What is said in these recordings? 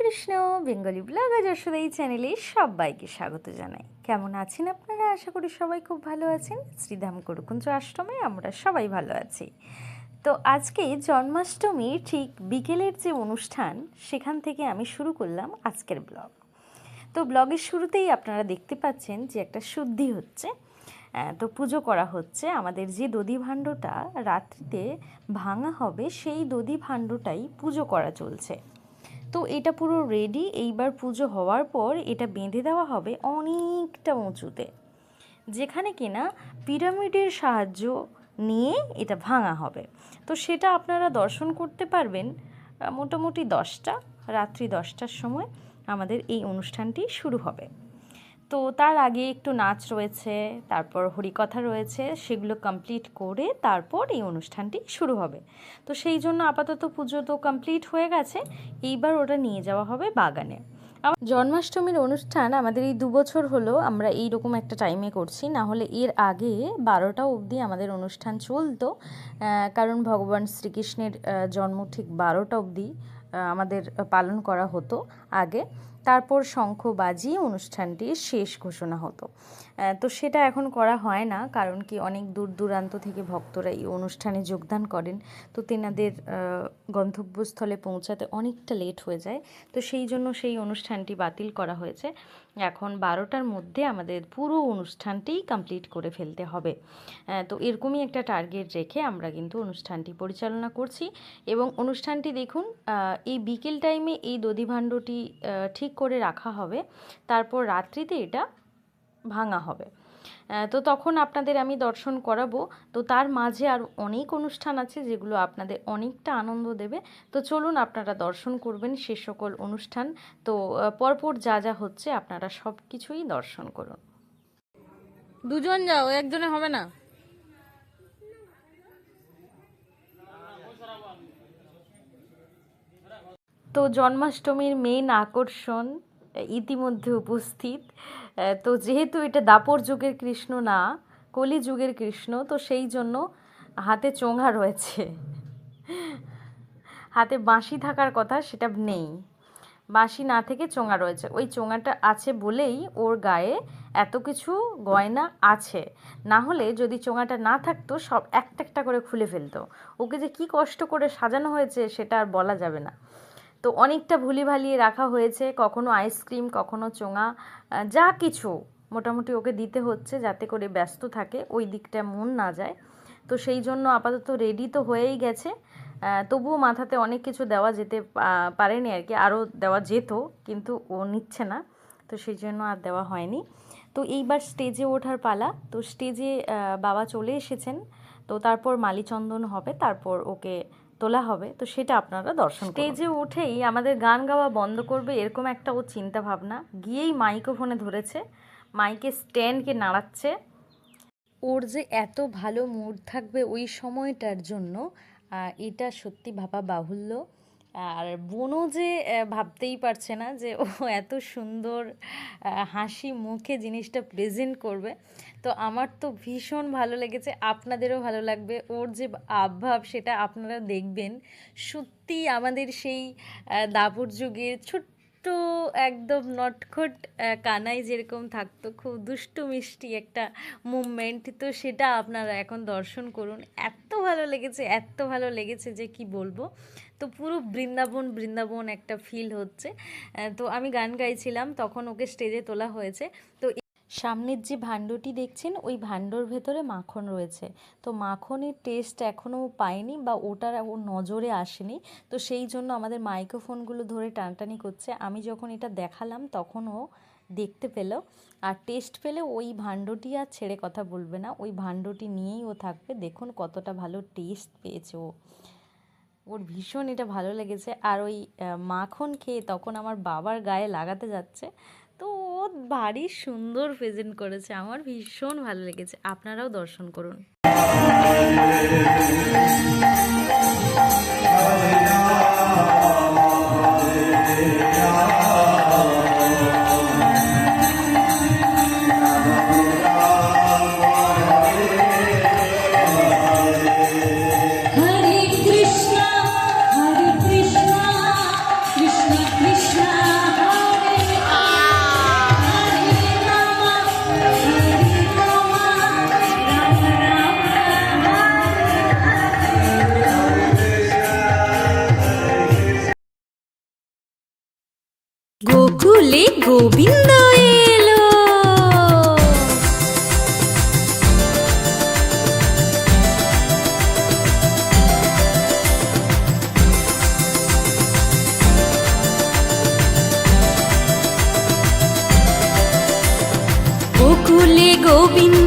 Krishna, Bengali blogger Yashoda এই চ্যানেলে সবাইকে স্বাগত জানাই। কেমন আছেন আপনারা? আশা করি সবাই খুব ভালো আছেন। শ্রীধাম করুকুঞ্জ আষ্টমে আমরা সবাই ভালো আছি। তো আজকে জন্মাষ্টমী ঠিক বিকেলের যে অনুষ্ঠান, সেখান থেকে আমি শুরু করলাম আজকের ব্লগ তো ব্লগের শুরুতেই আপনারা দেখতে পাচ্ছেন যে একটা শুদ্ধি হচ্ছে। তো পুজো করা হচ্ছে। আমাদের যে দধি ভাণ্ডটা রাত্রিতে ভাঙা হবে, সেই দধি ভাণ্ডটাই পুজো করা চলছে। তো এটা পুরো রেডি এইবার পুজো হওয়ার পর এটা বেঁধে দেওয়া হবে অনেকটা উঁচুতে। যেখানে কিনা পিরামিডের সাহায্য নিয়ে এটা ভাঙা হবে। তো সেটা আপনারা দর্শন করতে পারবেন মোটামুটি দশটা, রাত্রি দশটার সময় আমাদের এই অনুষ্ঠানটি শুরু হবে। তো তার আগে একটু নাচ রয়েছে, তারপর হরিকথা রয়েছে, সেগুলো কমপ্লিট করে তারপর এই অনুষ্ঠানটি শুরু হবে। তো সেই জন্য আপাতত পুজো তো কমপ্লিট হয়ে গেছে, এইবার ওটা নিয়ে যাওয়া হবে বাগানে। আমার জন্মাষ্টমীর অনুষ্ঠান আমাদের এই দু বছর হলো, আমরা এই রকম একটা টাইমে করছি, না হলে এর আগে বারোটা অবধি আমাদের অনুষ্ঠান চলতো কারণ ভগবান শ্রীকৃষ্ণের জন্ম ঠিক বারোটা অবধি আমাদের পালন করা হতো আগে। তারপর শঙ্খ বাজিয়ে অনুষ্ঠানটি শেষ ঘোষণা হতো। তো সেটা এখন করা হয় না, কারণ কি অনেক দূর দূরান্ত থেকে ভক্তরা এই অনুষ্ঠানে যোগদান করেন। তো তেনাদের গন্তব্যস্থলে পৌঁছাতে অনেকটা লেট হয়ে যায়। তো সেই জন্য সেই অনুষ্ঠানটি বাতিল করা হয়েছে। এখন বারোটার মধ্যে আমাদের পুরো অনুষ্ঠানটিই কমপ্লিট করে ফেলতে হবে। তো এরকমই একটা টার্গেট রেখে আমরা কিন্তু অনুষ্ঠানটি পরিচালনা করছি। এবং অনুষ্ঠানটি দেখুন এই বিকেল টাইমে এই দধিভাণ্ডটি ঠিক করে রাখা হবে, তারপর রাত্রিতে এটা ভাঙা হবে। তো তখন আপনাদের আমি দর্শন করাবো। তো তার মাঝে আর অনেক অনুষ্ঠান আছে যেগুলো আপনাদের অনেকটা আনন্দ দেবে। তো চলুন আপনারা দর্শন করবেন সে সকল অনুষ্ঠান। তো পরপর যা যা হচ্ছে আপনারা সব কিছুই দর্শন করুন। দুজন যাও, একজনে হবে না? তো জন্মাষ্টমীর মেন আকর্ষণ, ইতিমধ্যে উপস্থিত। তো যেহেতু এটা দাপর যুগের কৃষ্ণ না, কলি যুগের কৃষ্ণ, তো সেই জন্য হাতে চোঙা রয়েছে। হাতে বাঁশি থাকার কথা সেটা নেই। বাঁশি না থেকে চোঙা রয়েছে। ওই চোঙাটা আছে বলেই ওর গায়ে এত কিছু গয়না আছে। না হলে যদি চোঙাটা না থাকতো, সব একটা একটা করে খুলে ফেলতো। ওকে যে কি কষ্ট করে সাজানো হয়েছে সেটা আর বলা যাবে না। তো অনেকটা ভুলি ভালিয়ে রাখা হয়েছে, কখনো আইসক্রিম কখনো চোঙা যা কিছু মোটামুটি ওকে দিতে হচ্ছে যাতে করে ব্যস্ত থাকে, ওই দিকটা মন না যায়। তো সেই জন্য আপাতত রেডি তো হয়েই গেছে। তবুও মাথাতে অনেক কিছু দেওয়া যেতে পারেনি আর কি, আরও দেওয়া যেত, কিন্তু ও নিচ্ছে না, তো সেই জন্য আর দেওয়া হয়নি। তো এইবার স্টেজে ওঠার পালা, তো স্টেজে বাবা চলে এসেছেন, তো তারপর মালিচন্দন হবে, তারপর ওকে তোলা হবে, তো সেটা আপনারা দর্শন স্টেজে উঠেই আমাদের গান গাওয়া বন্ধ করবে এরকম একটা ও চিন্তা ভাবনা গিয়েই মাইক্রোফোনে ধরেছে, মাইকে স্ট্যান্ডকে নাড়াচ্ছে। ওর যে এত ভালো মুড থাকবে ওই সময়টার জন্য এটা সত্যি ভাবা বাহুল্য। আর বোনও যে ভাবতেই পারছে না যে ও এত সুন্দর হাসি মুখে জিনিসটা প্রেজেন্ট করবে। তো আমার তো ভীষণ ভালো লেগেছে, আপনাদেরও ভালো লাগবে। ওর যে আবভাব সেটা আপনারা দেখবেন। সত্যি আমাদের সেই দাপর যুগের ছোট্ট একদম নটখট কানাই যেরকম থাকতো, খুব দুষ্টু মিষ্টি একটা মুভমেন্ট তো সেটা আপনারা এখন দর্শন করুন। এত ভালো লেগেছে, এত ভালো লেগেছে যে কি বলব। তো পুরো বৃন্দাবন বৃন্দাবন একটা ফিল হচ্ছে। তো আমি গান গাইছিলাম, তখন ওকে স্টেজে তোলা হয়েছে। তো সামনের যে ভাণ্ডটি দেখছেন, ওই ভাণ্ডর ভেতরে মাখন রয়েছে। তো মাখনের টেস্ট এখনও পায়নি বা ওটার ও নজরে আসেনি। তো সেই জন্য আমাদের মাইক্রোফোনগুলো ধরে টানটানি করছে। আমি যখন এটা দেখালাম, তখন ও দেখতে পেল। আর টেস্ট পেলে ওই ভাণ্ডটি আর ছেড়ে কথা বলবে না। ওই ভাণ্ডটি নিয়েই ও থাকবে। দেখুন কতটা ভালো টেস্ট পেয়েছে ও। ওর ভীষণ এটা ভালো লেগেছে। আর ওই মাখন খেয়ে তখন আমার বাবার গায়ে লাগাতে যাচ্ছে। তো ও ভারী সুন্দর প্রেজেন্ট করেছে। আমার ভীষণ ভালো লেগেছে। আপনারাও দর্শন করুন। गोविन्द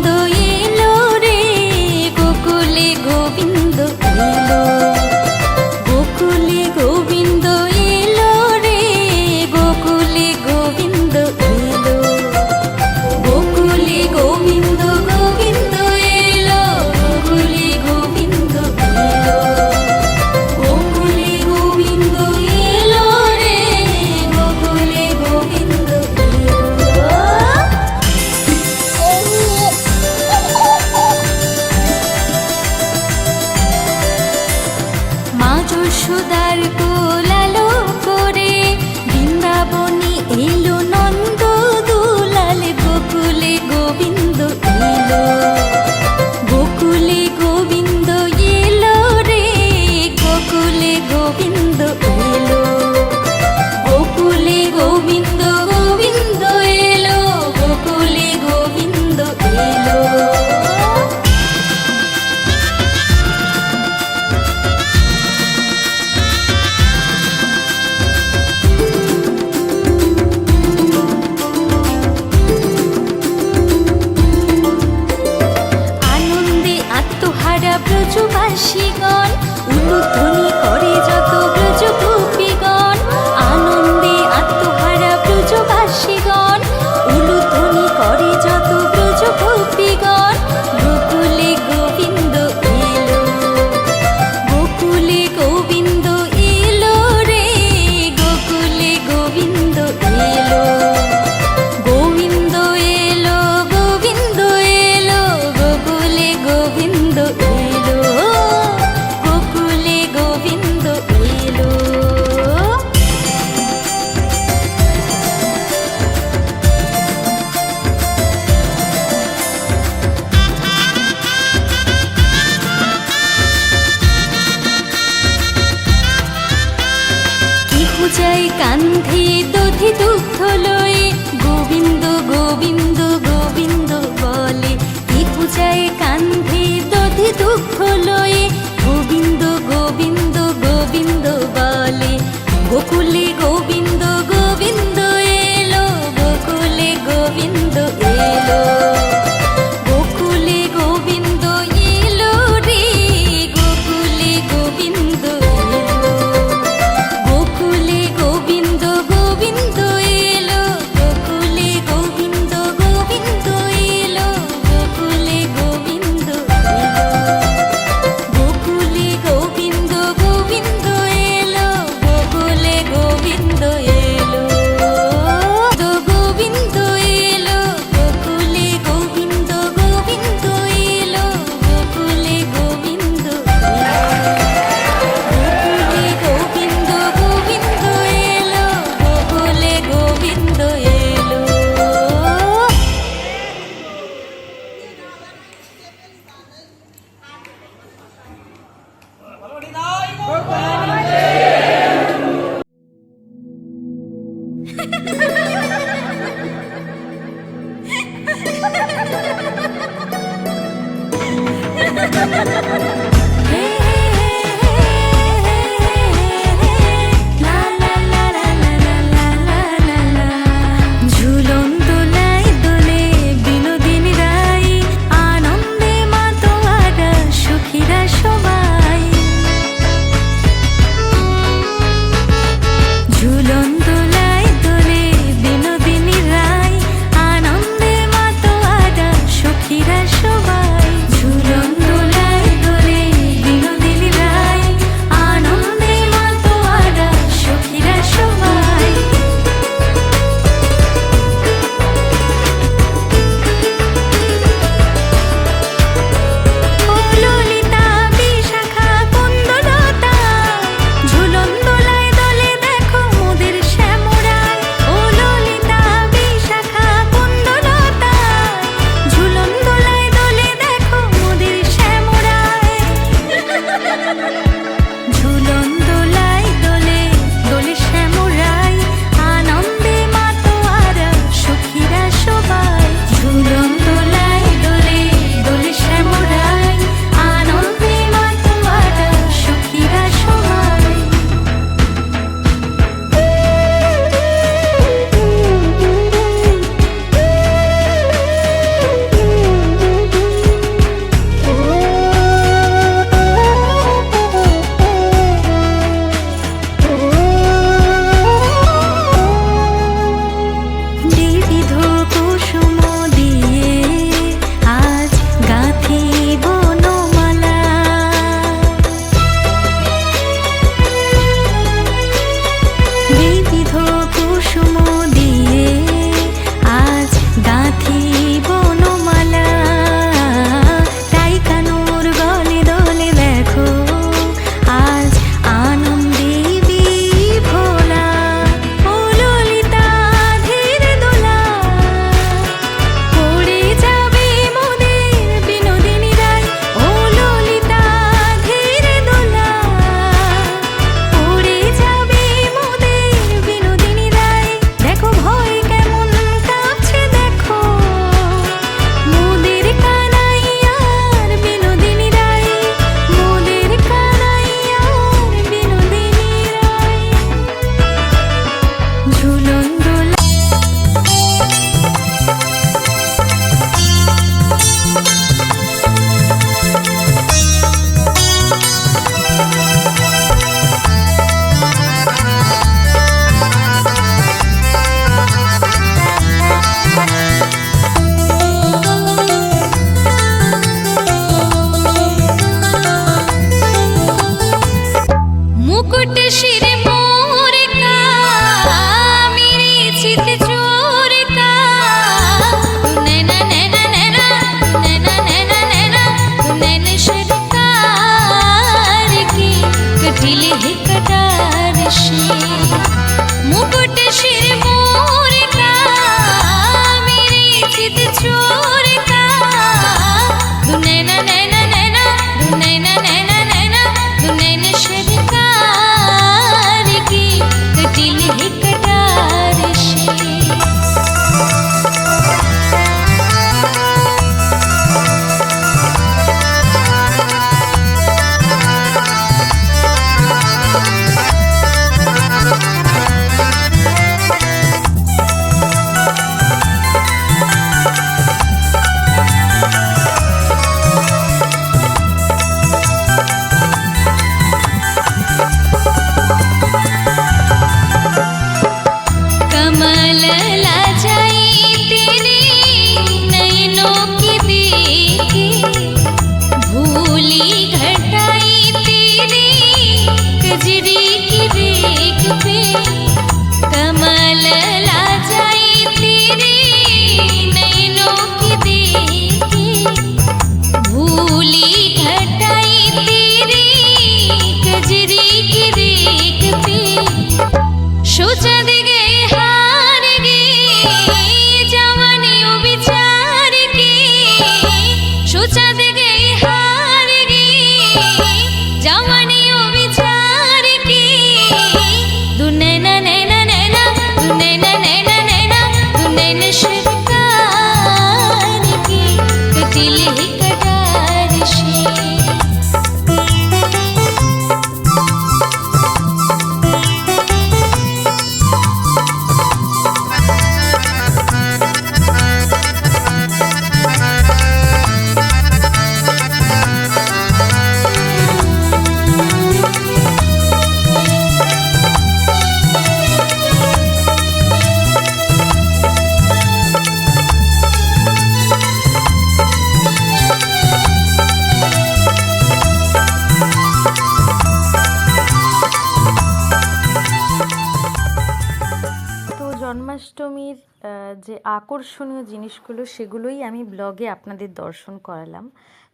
আকর্ষণীয় জিনিসগুলো সেগুলোই আমি ব্লগে আপনাদের দর্শন করালাম।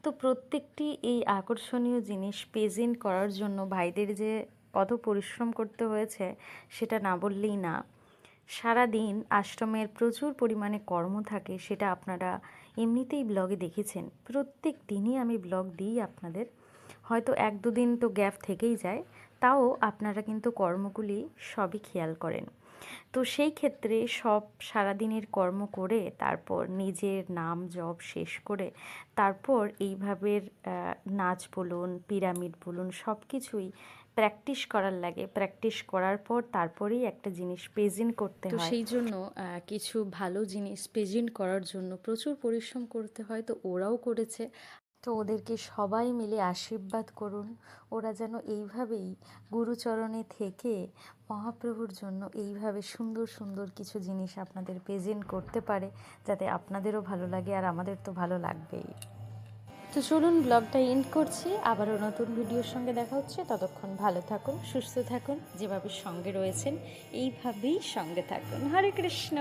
তো প্রত্যেকটি এই আকর্ষণীয় জিনিস প্রেজেন্ট করার জন্য ভাইদের যে কত পরিশ্রম করতে হয়েছে সেটা না বললেই না। সারাদিন আশ্রমের প্রচুর পরিমাণে কর্ম থাকে সেটা আপনারা এমনিতেই ব্লগে দেখেছেন। প্রত্যেক দিনই আমি ব্লগ দিই আপনাদের। হয়তো এক দুদিন তো গ্যাপ থেকেই যায়, তাও আপনারা কিন্তু কর্মগুলি সবই খেয়াল করেন। তো সেই ক্ষেত্রে সব সারাদিনের কর্ম করে তারপর নিজের নাম জব শেষ করে তারপর এইভাবে নাচ বলুন পিরামিড বলুন সব কিছুই প্র্যাকটিস করার লাগে। প্র্যাকটিস করার পর তারপরেই একটা জিনিস প্রেজেন্ট করতে হয়। সেই জন্য কিছু ভালো জিনিস প্রেজেন্ট করার জন্য প্রচুর পরিশ্রম করতে হয়। তো ওরাও করেছে। তো ওদেরকে সবাই মিলে আশীর্বাদ করুন। ওরা যেন এইভাবেই গুরুচরণে থেকে মহাপ্রভুর জন্য এইভাবে সুন্দর সুন্দর কিছু জিনিস আপনাদের প্রেজেন্ট করতে পারে, যাতে আপনাদেরও ভালো লাগে আর আমাদের তো ভালো লাগবেই। তো চলুন ব্লগটা এন্ড করছি। আবারও নতুন ভিডিওর সঙ্গে দেখা হচ্ছে। ততক্ষণ ভালো থাকুন, সুস্থ থাকুন, যেভাবে সঙ্গে রয়েছেন, এইভাবেই সঙ্গে থাকুন। হরে কৃষ্ণ!